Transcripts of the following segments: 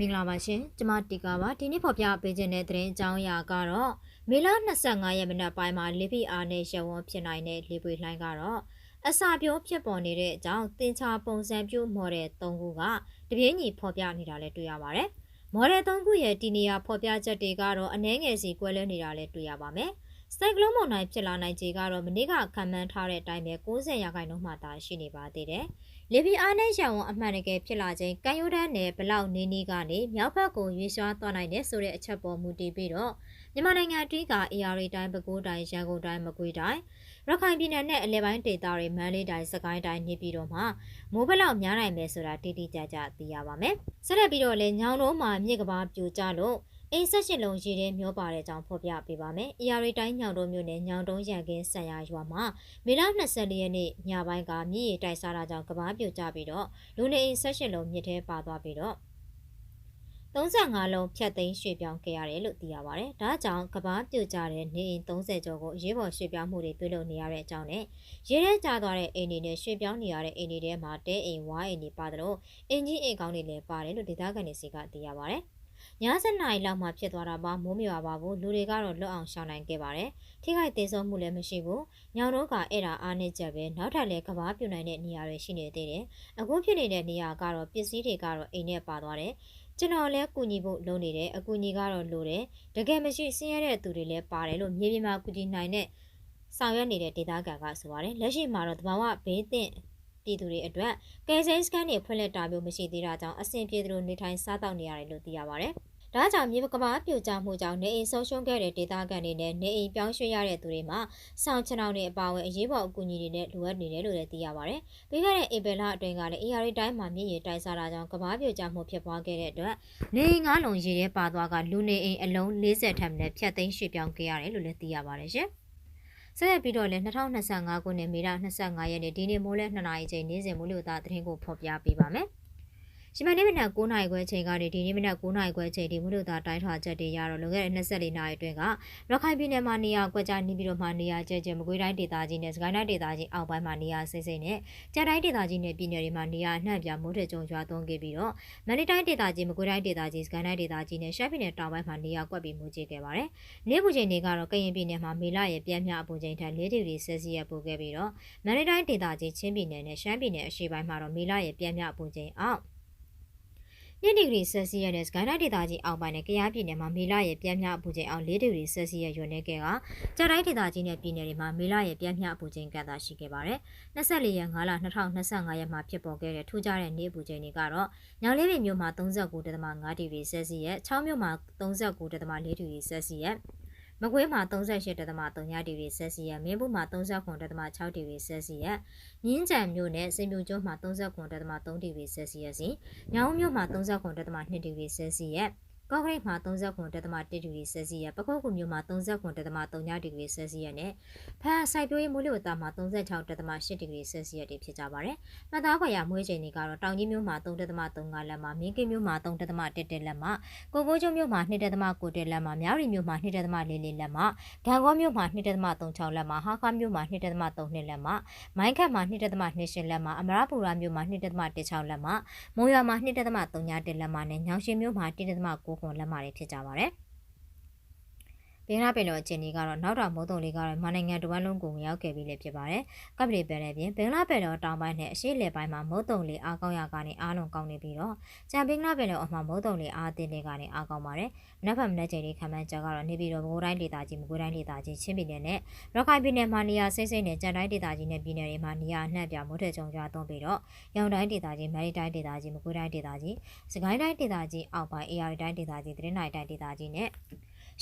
မင်္ဂလာပါရှင်ကျမတီကာပါဒီနေ့ဖော်ပြပေးခြင်းတဲ့သတင်းအကြောင်းအရာကတော့မေလ25ရက်မနက်ပိုင်းမှာလေပီအားနဲ့ရဝန်းဖြစ်နိုင်တဲ့လေပွေလှိုင်းကတော့အစာပြိုးဖြစ်ပေါ်နေတဲ့အကြောင်းသင်္ချာပုံစံပြုမော်ဒယ်၃ခုကတပြင်းညီဖော်ပြနေတာလည်းတွေ့ရပါတယ်မော်ဒယ်၃ခုရဲ့ဒီနေရာဖော်ပြချက်တွေကတော့အနှဲငယ်စီကွဲလွဲနေတာလည်းတွေ့ရပါမယ်စိုက်ကလုန်းမုန်တိုင်းဖြစ်လာနိုင်ခြေကတော့မနေ့ကခံမှန်းထားတဲ့အတိုင်းပဲ90ရာခိုင်နှုန်းမှသာရှိနေပါသေးတယ်။ လေပြင်းအားနဲ့ရောင်ဝအမှန်တကယ်ဖြစ်လာခြင်းကံရိုးတန်းနယ်ဘလောက်နေနေကနေမြောက်ဘက်ကိုရွေ့လျားသွားနိုင်တဲ့ဆိုတဲ့အချက်ပေါ်မူတည်ပြီးတော့မြန်မာနိုင်ငံအတွင်းက AR တိုင်းပဲခူးတိုင်းရန်ကုန်တိုင်းမကွေးတိုင်းရခိုင်ပြည်နယ်နဲ့အလဲပိုင်းဒေသတွေမန္တလေးတိုင်းစကိုင်းတိုင်းနေပြည်တော်မှာမိုးဘလောက်များနိုင်မယ်ဆိုတာတိတိကျကျသိရပါမယ်။ဆက်လက်ပြီးတော့လည်းညောင်တို့မှာမြစ်ကဘာပြိုကျလို့ အိမ်ဆက်ရှင်လုံးရည်တဲ့မျောပါတဲ့အကြောင်းဖော်ပြပေးပါမယ်။ AR တိုင်းညောင်တုံးမြို့နယ်ညောင်တုံးရန်ကင်းဆန်ရရွာမှာမေလ24ရက်နေ့ညပိုင်းကမြည်ရတိုက်စားတာကြောင့်ကဘာပြိုကျပြီးတော့လူနေအိမ်ဆက်ရှင်လုံးမြစ်ထဲပါသွားပြီးတော့35လုံးဖြတ်သိမ်းရွှေ့ပြောင်းခဲ့ရတယ်လို့သိရပါတယ်။ဒါကြောင့်ကဘာပြိုကျတဲ့နေအိမ်30ကျော်ကိုအရေးပေါ်ရွှေ့ပြောင်းမှုတွေပြုလုပ်နေရတဲ့အကြောင်းနဲ့ရေထဲကျသွားတဲ့အိမ်တွေနဲ့ရွှေ့ပြောင်းနေရတဲ့အိမ်တွေထဲမှာတဲအိမ်ဝါးအိမ်တွေပါတယ်လို့အင်ကြီးအိမ်ကောင်းတွေလည်းပါတယ်လို့ဒေသခံတွေစီကသိရပါတယ်။ ည7နာရီလောက်မှဖြစ်သွားတာပါမိုးမရွာပါဘူးလူတွေကတော့လွတ်အောင်ရှောင်နိုင်ခဲ့ပါတယ်ထိခိုက်သေးဆုံးမှုလည်းမရှိဘူးညောင်တော့ကအဲ့ဒါအားနေချက်ပဲနောက်ထပ်လည်းကဘာပြုတ်နိုင်တဲ့နေရာတွေရှိနေသေးတယ်အခုဖြစ်နေတဲ့နေရာကတော့ပစ္စည်းတွေကတော့အိမ်နဲ့ပါသွားတယ်ကျွန်တော်လည်းကူညီဖို့လုပ်နေတယ်အကူညီကတော့လိုတယ်တကယ်မရှိဆင်းရဲတဲ့သူတွေလည်းပါတယ်လို့မြေပြင်မှာကူညီနိုင်တဲ့ဆောင်ရွက်နေတဲ့ဒေသခံကဆိုပါတယ်လက်ရှိမှာတော့တဘာဝဘေးသင့် ပြည်သူတွေအတွက်ကယ်ဆယ်စကန်တွေဖွင့်လှစ်တာမျိုးမရှိသေးတာကြောင့်အဆင်ပြေသလိုနေထိုင်စားသောက်နေရတယ်လို့သိရပါတယ်။ဒါကြောင့်မြေကမ္ဘာပြိုကျမှုကြောင့်နေအိမ်ဆုံးရှုံးခဲ့တဲ့ဒေသခံတွေနဲ့နေအိမ်ပြောင်းရွှေ့ရတဲ့သူတွေမှာဆောင်းချောင်းတွေအပါအဝင်အရေးပေါ်အကူအညီတွေနဲ့လိုအပ်နေတယ်လို့လည်းသိရပါတယ်။ပြီးခဲ့တဲ့ဧပြီလအတွင်းကလည်း AR တိုင်းမှာမြင့်ရတိုက်စားတာကြောင့်ကမ္ဘာပြိုကျမှုဖြစ်ပွားခဲ့တဲ့အတွက်နေအိမ်ငါးလုံးရေထဲပါသွားကလူနေအိမ်အလုံး40ထပ်နဲ့ဖြတ်သိမ်းရွှေ့ပြောင်းခဲ့ရတယ်လို့လည်းသိရပါတယ်ရှင်။ ဆက်လက်ပြီးတော့လည်း2025ခုနှစ်မေလ25ရက်နေ့ဒီနေ့မိုးလဲ2နာရီချိန်နေ့စဉ်မိုးလေဝသသတင်းကိုဖော်ပြပေးပါမယ်။ ရှမနေ့မနက်9နာရီခွဲချိန်ကနေဒီနေ့မနက်9နာရီခွဲချိန်ဒီမုဒ္ဒတာတိုင်းထွာချက်တွေရတော့လွန်ခဲ့တဲ့24နာရီအတွင်းကရခိုင်ပြည်နယ်မှာနေရာကွက်ကြားနေပြီးတော့မှနေရာကျဲကျဲမကွေးတိုင်းဒေသကြီးနဲ့စကိုင်းတိုင်းဒေသကြီးအောက်ပိုင်းမှာနေရာစိမ့်စိမ့်နဲ့ကြားတိုင်းဒေသကြီးနဲ့ပြည်နယ်တွေမှာနေရာအနှံ့ပြမိုးထကြုံရွာသွန်းခဲ့ပြီးတော့မန္တလေးတိုင်းဒေသကြီးမကွေးတိုင်းဒေသကြီးစကိုင်းတိုင်းဒေသကြီးနဲ့ရှမ်းပြည်နယ်တောင်ပိုင်းမှာနေရာကွက်ပြီးမိုးကြီးခဲ့ပါတယ်။နေပူချိန်တွေကတော့ကရင်ပြည်နယ်မှာမေလရဲ့ပြန်မြအပူချိန်ထက်4ဒီဂရီဆယ်စီယပ်ပိုခဲ့ပြီးတော့မန္တလေးတိုင်းဒေသကြီးချင်းပြည်နယ်နဲ့ရှမ်းပြည်နယ်အရှေ့ပိုင်းမှာတော့မေလရဲ့ပြန်မြအပူချိန်အောက် 2ဒီဂရီဆယ်စီယပ်နဲ့စကိုင်းတိုင်းဒေသကြီးအောက်ပိုင်းနဲ့ကယားပြည်နယ်မှာမေလရဲ့ပြင်းပြအပူချိန်အောင်4ဒီဂရီဆယ်စီယပ်ရွနေခဲ့ကကြတိုင်းဒေသကြီးနဲ့ပြည်နယ်တွေမှာမေလရဲ့ပြင်းပြအပူချိန်ကန့်သာရှိခဲ့ပါတယ်။24ရက်5လ2025ရက်မှာဖြစ်ပေါ်ခဲ့တဲ့ထူးခြားတဲ့နေ့အပူချိန်တွေကတော့ညောင်လေးပင်မြို့မှာ39.5ဒီဂရီဆယ်စီယပ်၊6မြို့မှာ39.4ဒီဂရီဆယ်စီယပ် မကွေးမှာ38.3ဒီဂရီဆယ်စီယပ်မင်းဘူးမှာ39.6ဒီဂရီဆယ်စီယပ်မြင်းကြံမြို့နယ်စိန်ပြူကျွန်းမှာ39.3ဒီဂရီဆယ်စီယပ်စီညောင်မြို့မှာ39.2ဒီဂရီဆယ်စီယပ် ကော့ကရိတ်မှာ39.1ဒီဂရီဆယ်စီယပ်ပခုတ်ကူမြို့မှာ39.3ဒီဂရီဆယ်စီယပ်နဲ့ဖန်စိုက်ပျိုးရေးမိုးလေဝသမှာ36.8ဒီဂရီဆယ်စီယပ်တွေဖြစ်ကြပါတယ်။မှတ်သားခွာရမွေးချိန်တွေကတော့တောင်ကြီးမြို့မှာ3.35လက်မှာမြင်းကင်းမြို့မှာ3.1လက်မှာကိုကိုကျွန်းမြို့မှာ2.9လက်မှာမြောက်ရီမြို့မှာ2.44လက်မှာဂံကောမြို့မှာ2.36လက်မှာဟာခါမြို့မှာ2.32လက်မှာမိုင်းခတ်မှာ2.28လက်မှာအမရပူရာမြို့မှာ2.16လက်မှာမုံရွာမှာ2.31လက်မှာနဲ့ညောင်ရှင်မြို့မှာ1.9ခွန်လက်မာတွေဖြစ်ကြပါတယ်။ ဘင်္ဂလားပင်လယ်အခြေအနေကတော့နောက်တော့မိုးတုံလေးကတော့မနိုင်ငံတဝန်းလုံးကိုဝင်ရောက်ခဲ့ပြီးလည်းဖြစ်ပါတယ်။ကပ်ပလီပယ်လယ်ပြင်ဘင်္ဂလားပင်လယ်တောင်ပိုင်းနဲ့အရှေ့လယ်ပိုင်းမှာမိုးတုံလေးအားကောင်းရာကနေအားလုံးကောင်းနေပြီးတော့ကြံဘင်္ဂလားပင်လယ်အော်မှာမိုးတုံလေးအားတင်းတွေကနေအားကောင်းပါတယ်။မနက်ဖြန်မနက်ချိန်လေးခံမှန်းချက်ကတော့နေပြည်တော်ဘိုးတိုင်းဒေသကြီးမကွေးတိုင်းဒေသကြီးချင်းပြည်နယ်နဲ့ရခိုင်ပြည်နယ်မှာနေရာစိတ်စိတ်နဲ့ကြံတိုင်းဒေသကြီးနဲ့ပြည်နယ်တွေမှာနေရာအနှံ့ပြမိုးထက်ကြုံကြသွန်းပြီးတော့ရောင်တိုင်းဒေသကြီးမန္တလေးတိုင်းဒေသကြီးမကွေးတိုင်းဒေသကြီးစကိုင်းတိုင်းဒေသကြီးအောက်ပိုင်း AR တိုင်းဒေသကြီးသတင်းနိုင်တိုင်းဒေသကြီးနဲ့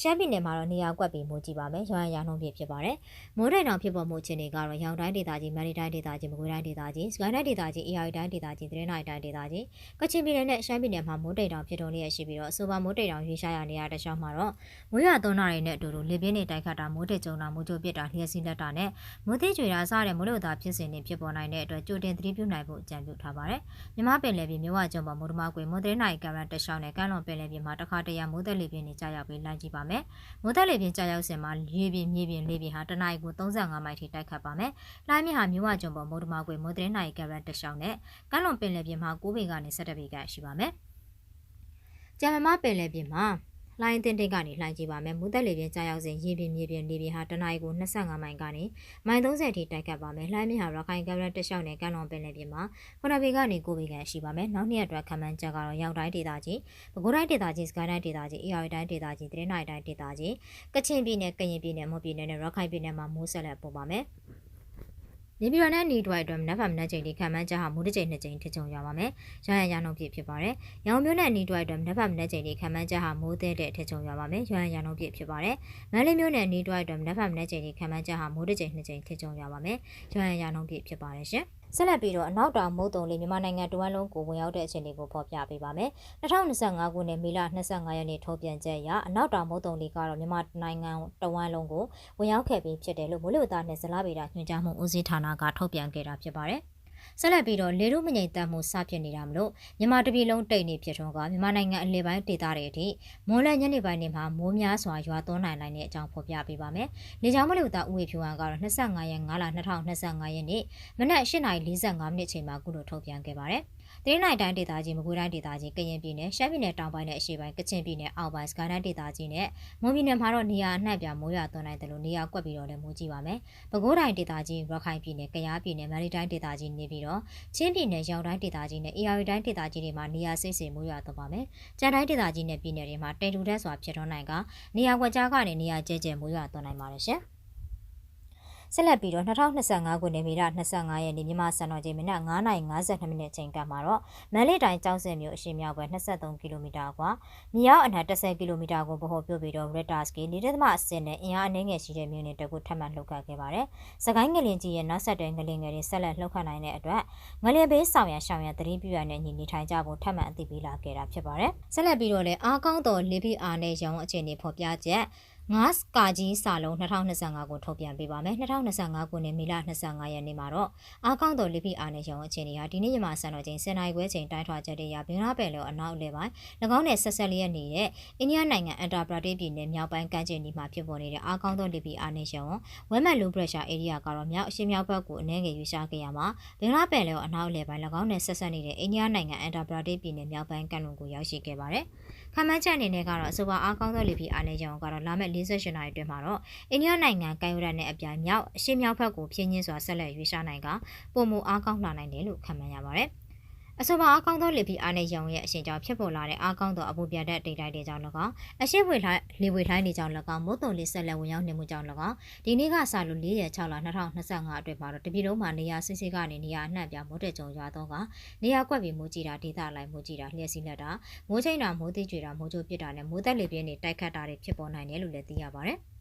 ရှမ်းပြည်နယ်မှာတော့နေရာကွက်ပြီးမိုးကြည့်ပါမယ်။ရွာရံနှုံပြဖြစ်ပါတယ်။မိုးတိုင်တောင်ဖြစ်ပေါ်မှုအခြေအနေကတော့ရောင်တိုင်းဒေသကြီး၊မန္တလေးတိုင်းဒေသကြီး၊မကွေးတိုင်းဒေသကြီး၊စကိုင်းတိုင်းဒေသကြီး၊အေရတိုင်းဒေသကြီး၊သတင်းနိုင်တိုင်းဒေသကြီး၊ကချင်ပြည်နယ်နဲ့ရှမ်းပြည်နယ်မှာမိုးတိမ်တောင်ဖြစ်တော်လျက်ရှိပြီးတော့အဆိုပါမိုးတိမ်တောင်ရွေးရှားရနေရတဲ့ရှောင်းမှာတော့မိုးရွာသွန်းတာတွေနဲ့အတူတူလေပြင်းတွေတိုက်ခတ်တာမိုးတိမ်ကျုံတာမိုးကြိုပစ်တာလျှက်စီးလက်တာနဲ့မိုးသေးကြွေတာစတဲ့မိုးလေဝသဖြစ်စဉ်တွေဖြစ်ပေါ်နိုင်တဲ့အတွက်ကြိုတင်သတိပြုနိုင်ဖို့အကြံပြုထားပါတယ်။မြမပင်လယ်ပြင်မြဝကျုံပေါ်မိုးတမကွေမိုးသေးနိုင်ကရန်တရှောင်းနဲ့ကမ်းလွန်ပင်လယ်ပြင်မှာတစ်ခါတရံမိုးသက်လေပြင်းတွေကြာရောက်ပြီးလမ်းကြည့်ပါမယ်။မိုးသက်လေပြင်းကြာရောက်စဉ်မှာရေပြင်မြေပြင်လေပြင်ဟာတနအီကို35မိုင်ထိတိုက်ခတ်ပါမယ်။လိုင်းမြဟာမြဝကျုံပေါ်မိုးတမကွေမိုးသေးနိုင်ကရန်တရှောင်းနဲ့ကမ်းလွန်ပင်လယ်ပြင်မှာ9ပေကနေ17ပေကရှိပါမယ်။ကြံမမပင်လယ်ပြင်မှာ လှိုင်းတင်တိတ်ကနေလှိုင်းကြည့်ပါမယ်မူသက်လေပြင်ကြာရောက်စဉ်ရေပြင်မြေပြင်လေပြင်ဟာတနအီကို25မိုင်ကနေမိုင်30အထိတိုက်ခတ်ပါမယ်လှိုင်းမြင့်ဟာရခိုင်ကမ်းရိုးတစ်လျှောက်နဲ့ကမ်းလွန်ပင်လယ်ပြင်မှာခုနပေကနေ9ပေခန့်ရှိပါမယ်နောက်နှစ်ရက်အတွက်ခန့်မှန်းချက်ကတော့ရောက်တိုင်းဒေသကြီးပဲခူးတိုင်းဒေသကြီးစကိုင်းတိုင်းဒေသကြီးအေရဝတီတိုင်းဒေသကြီးတရင်နိုင်တိုင်းဒေသကြီးကချင်ပြည်နယ်ကရင်ပြည်နယ်မွန်ပြည်နယ်နဲ့ရခိုင်ပြည်နယ်မှာမိုးဆက်လက်ပေါ်ပါမယ် နေပြည်တော်နဲ့နေတွိုက်အတွက်မနက်ဖြန်မနက်ချိန်ဒီခံမှန်းချက်ဟာမိုးတစ်ချိန်နှစ်ချိန်ထချုံရပါမယ်။ရရရနှုန်းပြည့်ဖြစ်ပါတယ်။ရောင်မျိုးနဲ့နေတွိုက်အတွက်မနက်ဖြန်မနက်ချိန်ဒီခံမှန်းချက်ဟာမိုးသေးတဲ့ထချုံရပါမယ်။ရရရနှုန်းပြည့်ဖြစ်ပါတယ်။မန္တလေးမျိုးနဲ့နေတွိုက်အတွက်မနက်ဖြန်မနက်ချိန်ဒီခံမှန်းချက်ဟာမိုးတစ်ချိန်နှစ်ချိန်ထချုံရပါမယ်။ရရရနှုန်းပြည့်ဖြစ်ပါတယ်ရှင်။ ဆက်လက်ပြီးတော့အနောက်တောင်မုတ်တုံလေးမြန်မာနိုင်ငံတဝမ်းလုံးကိုဝင်ရောက်တဲ့အခြေအနေကိုဖော်ပြပေးပါမယ်။2025ခုနှစ်မေလ25ရက်နေ့ထုတ်ပြန်ချက်အရအနောက်တောင်မုတ်တုံလေးကတော့မြန်မာနိုင်ငံတဝမ်းလုံးကိုဝင်ရောက်ခဲ့ပြီးဖြစ်တယ်လို့မိုးလေဝသနဲ့ဇလဗေဒညွှန်ကြားမှုဦးစီးဌာနကထုတ်ပြန်ခဲ့တာဖြစ်ပါတယ်။ ဆက်လက်ပြီးတော့လေတို့မငိမ့်သက်မှုစဖြစ်နေတာမလို့မြန်မာတပြည်လုံးတိတ်နေဖြစ်ထွန်းကမြန်မာနိုင်ငံအလဲပိုင်းဒေသတွေအထိမွန်လက်ညနေပိုင်းတွေမှာမိုးများစွာရွာသွန်းနိုင်နိုင်တဲ့အကြောင်းဖော်ပြပေးပါမယ်။လေကြောင်းမလို့တာဥဝေဖြူဟန်ကတော့25ရက်5လ2025ရက်နေ့မနက်8:45မိနစ်ချိန်မှာကုလိုထုတ်ပြန်ခဲ့ပါတယ်။ တရနိုင်တိုင်းဒေသကြီးမကွေးတိုင်းဒေသကြီးကရင်ပြည်နယ်ရှမ်းပြည်နယ်တောင်ပိုင်းနဲ့အရှေ့ပိုင်းကချင်ပြည်နယ်အောက်ပိုင်းစကိုင်းတိုင်းဒေသကြီးနဲ့မွန်ပြည်နယ်မှာတော့နေရာအနှံ့ပြမိုးရွာသွန်းနိုင်တယ်လို့နေရာကွက်ပြီးတော့လည်းမိုးကြီးပါမယ်။ပဲခူးတိုင်းဒေသကြီးရခိုင်ပြည်နယ်ကယားပြည်နယ်မန္တလေးတိုင်းဒေသကြီးနေပြီးတော့ချင်းပြည်နယ်ရောင်တိုင်းဒေသကြီးနဲ့အေရဝတီတိုင်းဒေသကြီးတွေမှာနေရာစိတ်စိမ်မိုးရွာသွန်းပါမယ်။ကြံတိုင်းဒေသကြီးနဲ့ပြည်နယ်တွေမှာတိမ်ထူထက်စွာဖြစ်ထွန်းနိုင်ကနေရာကွက်ကြားကနေနေရာကျဲကျဲမိုးရွာသွန်းနိုင်ပါတယ်ရှင်။ ဆက်လက်ပြီးတော့2025ခုနှစ်မေလ25ရက်နေ့မြန်မာစံတော်ချိန်မိနစ်9:52မိနစ်ချိန်ကမှတော့မန္တလေးတိုင်းကျောင်းစင်မြို့အရှေ့မြောက်ဘက်23ကီလိုမီတာကွာမြေရောက်အနှံ10ကီလိုမီတာကိုဗဟိုပြုပြီးတော့ Richter scale ၄.အဆင့်နဲ့အင်အားအနည်းငယ်ရှိတဲ့မြို့နယ်တကူထပ်မံလှုပ်ခတ်ခဲ့ပါတယ်။စကိုင်းငလင်ကြီးရဲ့နောက်ဆက်တွဲငလင်ငယ်တွေဆက်လက်လှုပ်ခတ်နိုင်တဲ့အတွက်ငလင်ဘေးဆောင်ရရှောင်ရသတိပြုရတဲ့ညီနေထိုင်ကြဖို့ထပ်မံအသိပေးလာခဲ့တာဖြစ်ပါတယ်။ဆက်လက်ပြီးတော့လည်းအားကောင်းသောလေပြအားနဲ့ရောင်အခြေအနေဖော်ပြချက် ငါးကာကြီးစာလုံး2025ကိုထုတ်ပြန်ပေးပါမယ်2025ခုနှစ်မေလ25ရက်နေ့မှာတော့အားကောင်းသောလိပိအားနဲ့ရောင်းအခြေအနေဟာဒီနေ့ညမှာစံတော်ချိန်10နာရီခွဲချိန်တိုင်းထွာချက်တွေရဘင်္ဂလားပယ်လောအနောက်လေပိုင်း၎င်းနဲ့ဆက်ဆက်လျက်နေတဲ့အိန္ဒိယနိုင်ငံအန်တာပရာဒေးပြည်နယ်မြောက်ပိုင်းကမ်းခြေနီမှာဖြစ်ပေါ်နေတဲ့အားကောင်းသောလိပိအားနဲ့ရောင်းဝဲမက်လူပရက်ရှာအေရီးယားကတော့မြောက်အရှေ့မြောက်ဘက်ကိုအနှဲငယ်ရွေးရှားခဲ့ရမှာဘင်္ဂလားပယ်လောအနောက်လေပိုင်း၎င်းနဲ့ဆက်ဆက်နေတဲ့အိန္ဒိယနိုင်ငံအန်တာပရာဒေးပြည်နယ်မြောက်ပိုင်းကမ်းလွန်ကိုရောက်ရှိခဲ့ပါတယ် ခမန်းချက်အနေနဲ့ကတော့အဆိုပါအားကောင်းသောလိပိအားနဲ့ရောင်းကတော့လာမယ့်48နာရီအတွင်းမှာတော့အိန္ဒိယနိုင်ငံကမ်းရိုးတန်းနဲ့အပြိုင်မြောက်အရှေ့မြောက်ဘက်ကိုဖြင်းညင်းစွာဆက်လက်ရွေးရှားနိုင်ကပုံမူအားကောင်းလာနိုင်တယ်လို့ခန့်မှန်းရပါတယ်။ အဆိုပါအားကောင်းသောလေပြအားနဲ့ရောင်ရဲ့အရှင်ကြောင့်ဖြစ်ပေါ်လာတဲ့အားကောင်းသောအပူပြတ်တဲ့ဒိတ်တိုက်တွေကြောင့်၎င်းအရှိဝေလှိုင်းလေဝေလှိုင်းတွေကြောင့်၎င်းမိုးတုံလေးဆက်လက်ဝင်ရောက်နေမှုကြောင့်၎င်းဒီနေ့ကစလို့၄ရက်6လ2025အတွက်မှာတော့တပြည်လုံးမှာနေရာစစ်စစ်ကနေနေရာအနှံ့ပြမိုးတဲ့ကြုံရွာတော့ကနေရာကွက်ပြီးမိုးကြည့်တာဒေသလိုက်မိုးကြည့်တာလျှက်စီးလက်တာမိုးချိန်တာမိုးသိကြွတာမိုးကြိုးပစ်တာနဲ့မိုးသက်လေပြင်းတွေတိုက်ခတ်တာတွေဖြစ်ပေါ်နိုင်တယ်လို့လည်းသိရပါတယ်။